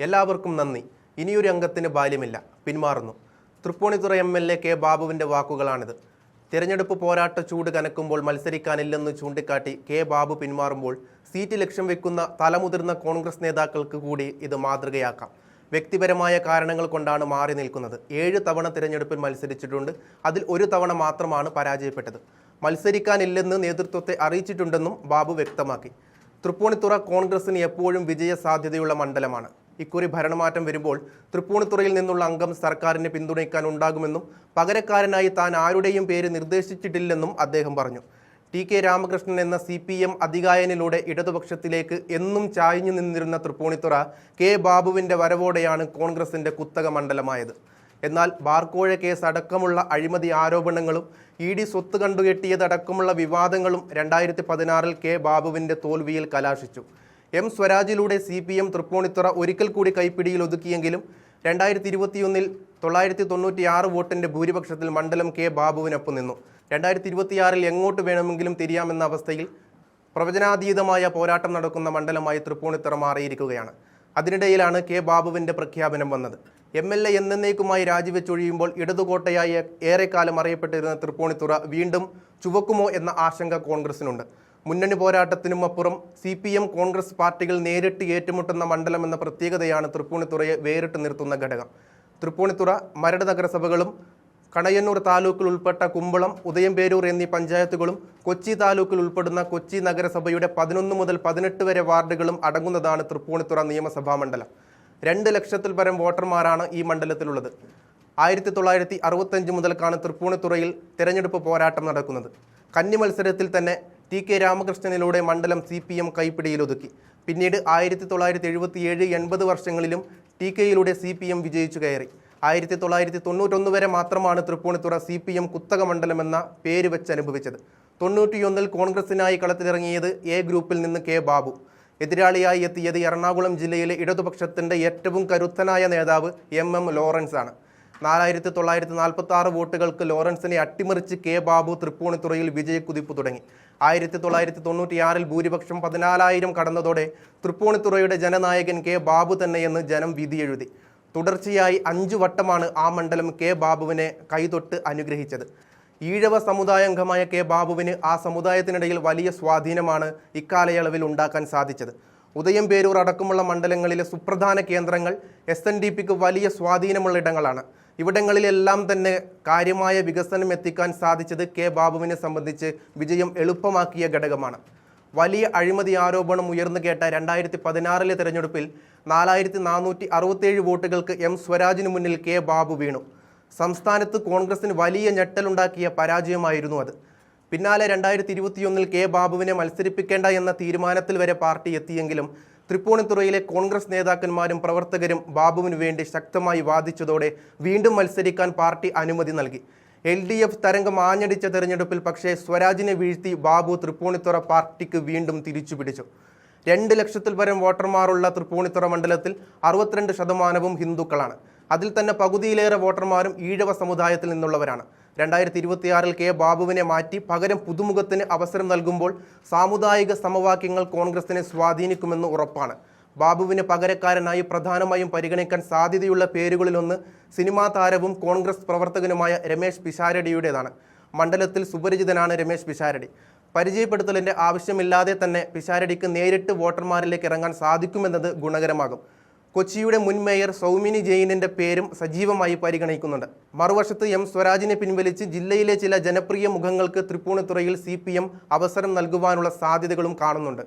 എല്ലാവർക്കും നന്ദി. ഇനിയൊരു അംഗത്തിന് ബാല്യമില്ല. പിന്മാറുന്നു. Tripunithura M L A K ബാബുവിന്റെ വാക്കുകളാണിത്. തിരഞ്ഞെടുപ്പ് പോരാട്ട ചൂട് കനക്കുമ്പോൾ മത്സരിക്കാനില്ലെന്ന് ചൂണ്ടിക്കാട്ടി കെ ബാബു പിന്മാറുമ്പോൾ സീറ്റ് ലക്ഷ്യം വെക്കുന്ന തലമുതിർന്ന കോൺഗ്രസ് നേതാക്കൾക്ക് കൂടി ഇത് മാതൃകയാക്കാം. വ്യക്തിപരമായ കാരണങ്ങൾ കൊണ്ടാണ് മാറി നിൽക്കുന്നത്. ഏഴ് തവണ തിരഞ്ഞെടുപ്പിൽ മത്സരിച്ചിട്ടുണ്ട്. അതിൽ ഒരു തവണ മാത്രമാണ് പരാജയപ്പെട്ടത്. മത്സരിക്കാനില്ലെന്ന് നേതൃത്വത്തെ അറിയിച്ചിട്ടുണ്ടെന്നും ബാബു വ്യക്തമാക്കി. തൃപ്പൂണിത്തുറ കോൺഗ്രസിന് എപ്പോഴും വിജയ സാധ്യതയുള്ള മണ്ഡലമാണ്. ഇക്കുറി ഭരണമാറ്റം വരുമ്പോൾ തൃപ്പൂണിത്തുറയിൽ നിന്നുള്ള അംഗം സർക്കാരിനെ പിന്തുണയ്ക്കാൻ ഉണ്ടാകുമെന്നും പകരക്കാരനായി താൻ ആരുടെയും പേര് നിർദ്ദേശിച്ചിട്ടില്ലെന്നും അദ്ദേഹം പറഞ്ഞു. ടി കെ രാമകൃഷ്ണൻ എന്ന സി പി എം അധികായനിലൂടെ ഇടതുപക്ഷത്തിലേക്ക് എന്നും ചായഞ്ഞു നിന്നിരുന്ന തൃപ്പൂണിത്തുറ കെ ബാബുവിന്റെ വരവോടെയാണ് കോൺഗ്രസിന്റെ കുത്തക മണ്ഡലമായത്. എന്നാൽ ബാർക്കോഴ കേസ് അടക്കമുള്ള അഴിമതി ആരോപണങ്ങളും ഇ ഡി സ്വത്ത് കണ്ടുകെട്ടിയതടക്കമുള്ള വിവാദങ്ങളും രണ്ടായിരത്തി പതിനാറിൽ കെ ബാബുവിന്റെ തോൽവിയിൽ കലാശിച്ചു. എം സ്വരാജിലൂടെ സി പി എം തൃപ്പൂണിത്തുറ ഒരിക്കൽ കൂടി കൈപ്പിടിയിൽ ഒതുക്കിയെങ്കിലും രണ്ടായിരത്തി ഇരുപത്തിയൊന്നിൽ തൊള്ളായിരത്തി തൊണ്ണൂറ്റിയാറ് വോട്ടിന്റെ ഭൂരിപക്ഷത്തിൽ മണ്ഡലം കെ ബാബുവിനൊപ്പം നിന്നു. രണ്ടായിരത്തി ഇരുപത്തിയാറിൽ എങ്ങോട്ട് വേണമെങ്കിലും തിരിയാമെന്ന അവസ്ഥയിൽ പ്രവചനാതീതമായ പോരാട്ടം നടക്കുന്ന മണ്ഡലമായി തൃപ്പൂണിത്തുറ മാറിയിരിക്കുകയാണ്. അതിനിടയിലാണ് കെ ബാബുവിന്റെ പ്രഖ്യാപനം വന്നത്. എം എൽ എ എന്നേക്കുമായി രാജിവെച്ചൊഴിയുമ്പോൾ ഇടതുകോട്ടയായി ഏറെക്കാലം അറിയപ്പെട്ടിരുന്ന തൃപ്പൂണിത്തുറ വീണ്ടും ചുവക്കുമോ എന്ന ആശങ്ക കോൺഗ്രസിനുണ്ട്. മുന്നണി പോരാട്ടത്തിനും അപ്പുറം സി പി എം കോൺഗ്രസ് പാർട്ടികൾ നേരിട്ട് ഏറ്റുമുട്ടുന്ന മണ്ഡലം എന്ന പ്രത്യേകതയാണ് തൃപ്പൂണിത്തുറയെ വേറിട്ട് നിർത്തുന്ന ഘടകം. തൃപ്പൂണിത്തുറ മരട് നഗരസഭകളും കണയന്നൂർ താലൂക്കിൽ ഉൾപ്പെട്ട കുമ്പളം ഉദയംപേരൂർ എന്നീ പഞ്ചായത്തുകളും കൊച്ചി താലൂക്കിൽ ഉൾപ്പെടുന്ന കൊച്ചി നഗരസഭയുടെ പതിനൊന്ന് മുതൽ പതിനെട്ട് വരെ വാർഡുകളും അടങ്ങുന്നതാണ് തൃപ്പൂണിത്തുറ നിയമസഭാ മണ്ഡലം. രണ്ട് ലക്ഷത്തിൽ പരം വോട്ടർമാരാണ് ഈ മണ്ഡലത്തിലുള്ളത്. ആയിരത്തി തൊള്ളായിരത്തി അറുപത്തഞ്ച് മുതൽക്കാണ് തൃപ്പൂണിത്തുറയിൽ തെരഞ്ഞെടുപ്പ് പോരാട്ടം നടക്കുന്നത്. കന്നി മത്സരത്തിൽ തന്നെ ടി കെ രാമകൃഷ്ണനിലൂടെ മണ്ഡലം സി പി എം കൈപ്പിടിയിലൊതുക്കി പിന്നീട് ആയിരത്തി തൊള്ളായിരത്തി എഴുപത്തി ഏഴ് എൺപത് വർഷങ്ങളിലും ടി കെയിലൂടെ സി പി എം വിജയിച്ചു കയറി. ആയിരത്തി തൊള്ളായിരത്തി തൊണ്ണൂറ്റൊന്ന് വരെ മാത്രമാണ് തൃപ്പൂണിത്തുറ സി പി എം കുത്തക മണ്ഡലം എന്ന പേര് വെച്ച് അനുഭവിച്ചത്. തൊണ്ണൂറ്റിയൊന്നിൽ കോൺഗ്രസിനായി കളത്തിലിറങ്ങിയത് എ ഗ്രൂപ്പിൽ നിന്ന് കെ ബാബു. എതിരാളിയായി എത്തിയത് എറണാകുളം ജില്ലയിലെ ഇടതുപക്ഷത്തിന്റെ ഏറ്റവും കരുത്തനായ നേതാവ് എം എം ലോറൻസ് ആണ് നാലായിരത്തി തൊള്ളായിരത്തി നാൽപ്പത്തി ആറ് വോട്ടുകൾക്ക് ലോറൻസിനെ അട്ടിമറിച്ച് കെ ബാബു തൃപ്പൂണിത്തുറയിൽ വിജയക്കുതിപ്പ് തുടങ്ങി. ആയിരത്തി തൊള്ളായിരത്തി തൊണ്ണൂറ്റിയാറിൽ ഭൂരിപക്ഷം പതിനാലായിരം കടന്നതോടെ തൃപ്പൂണിത്തുറയുടെ ജനനായകൻ കെ ബാബു തന്നെയെന്ന് ജനം വിധിയെഴുതി. തുടർച്ചയായി അഞ്ചു വട്ടമാണ് ആ മണ്ഡലം കെ ബാബുവിനെ കൈതൊട്ട് അനുഗ്രഹിച്ചത്. ഈഴവ സമുദായാംഗമായ കെ ബാബുവിന് ആ സമുദായത്തിനിടയിൽ വലിയ സ്വാധീനമാണ് ഇക്കാലയളവിൽ ഉണ്ടാക്കാൻ സാധിച്ചത്. ഉദയം പേരൂർ അടക്കമുള്ള മണ്ഡലങ്ങളിലെ സുപ്രധാന കേന്ദ്രങ്ങൾ എസ് എൻ ഡി പിക്ക് വലിയ സ്വാധീനമുള്ള ഇടങ്ങളാണ്. ഇവിടങ്ങളിലെല്ലാം തന്നെ കാര്യമായ വികസനം എത്തിക്കാൻ സാധിച്ചത് കെ ബാബുവിനെ സംബന്ധിച്ച് വിജയം എളുപ്പമാക്കിയ ഘടകമാണ്. വലിയ അഴിമതി ആരോപണം ഉയർന്നു കേട്ട രണ്ടായിരത്തി പതിനാറിലെ തെരഞ്ഞെടുപ്പിൽ നാലായിരത്തി നാനൂറ്റി അറുപത്തേഴ് വോട്ടുകൾക്ക് എം സ്വരാജിന് മുന്നിൽ കെ ബാബു വീണു. സംസ്ഥാനത്ത് കോൺഗ്രസിന് വലിയ ഞെട്ടലുണ്ടാക്കിയ പരാജയമായിരുന്നു അത്. പിന്നാലെ രണ്ടായിരത്തി ഇരുപത്തിയൊന്നിൽ കെ ബാബുവിനെ മത്സരിപ്പിക്കേണ്ട എന്ന തീരുമാനത്തിൽ വരെ പാർട്ടി എത്തിയെങ്കിലും തൃപ്പൂണിത്തുറയിലെ കോൺഗ്രസ് നേതാക്കന്മാരും പ്രവർത്തകരും ബാബുവിന് വേണ്ടി ശക്തമായി വാദിച്ചതോടെ വീണ്ടും മത്സരിക്കാൻ പാർട്ടി അനുമതി നൽകി. എൽ ഡി എഫ് തരംഗം ആഞ്ഞടിച്ച തെരഞ്ഞെടുപ്പിൽ പക്ഷേ സ്വരാജിനെ വീഴ്ത്തി ബാബു തൃപ്പൂണിത്തുറ പാർട്ടിക്ക് വീണ്ടും തിരിച്ചുപിടിച്ചു. രണ്ട് ലക്ഷത്തിൽ പരം വോട്ടർമാരുള്ള തൃപ്പൂണിത്തുറ മണ്ഡലത്തിൽ അറുപത്തിരണ്ട് ശതമാനവും ഹിന്ദുക്കളാണ്. അതിൽ തന്നെ പകുതിയിലേറെ വോട്ടർമാരും ഈഴവ സമുദായത്തിൽ നിന്നുള്ളവരാണ്. രണ്ടായിരത്തി ഇരുപത്തിയാറിൽ കെ ബാബുവിനെ മാറ്റി പകരം പുതുമുഖത്തിന് അവസരം നൽകുമ്പോൾ സാമുദായിക സമവാക്യങ്ങൾ കോൺഗ്രസിനെ സ്വാധീനിക്കുമെന്ന് ഉറപ്പാണ്. ബാബുവിന് പകരക്കാരനായി പ്രധാനമായും പരിഗണിക്കാൻ സാധ്യതയുള്ള പേരുകളിലൊന്ന് സിനിമാ താരവും കോൺഗ്രസ് പ്രവർത്തകനുമായ രമേശ് പിഷാരടിയുടേതാണ്. മണ്ഡലത്തിൽ സുപരിചിതനാണ് രമേശ് പിഷാരടി. പരിചയപ്പെടുത്തലിന്റെ ആവശ്യമില്ലാതെ തന്നെ പിഷാരടിക്ക് നേരിട്ട് വോട്ടർമാരിലേക്ക് ഇറങ്ങാൻ സാധിക്കുമെന്നത് ഗുണകരമാകും. കൊച്ചിയുടെ മുൻ മേയർ സൗമിനി ജെയിനിന്റെ പേരും സജീവമായി പരിഗണിക്കുന്നുണ്ട്. മറുവശത്ത് എം സ്വരാജിനെ പിൻവലിച്ച് ജില്ലയിലെ ചില ജനപ്രിയ മുഖങ്ങൾക്ക് തൃപ്പൂണിത്തുറയിൽ സി അവസരം നൽകുവാനുള്ള സാധ്യതകളും കാണുന്നുണ്ട്.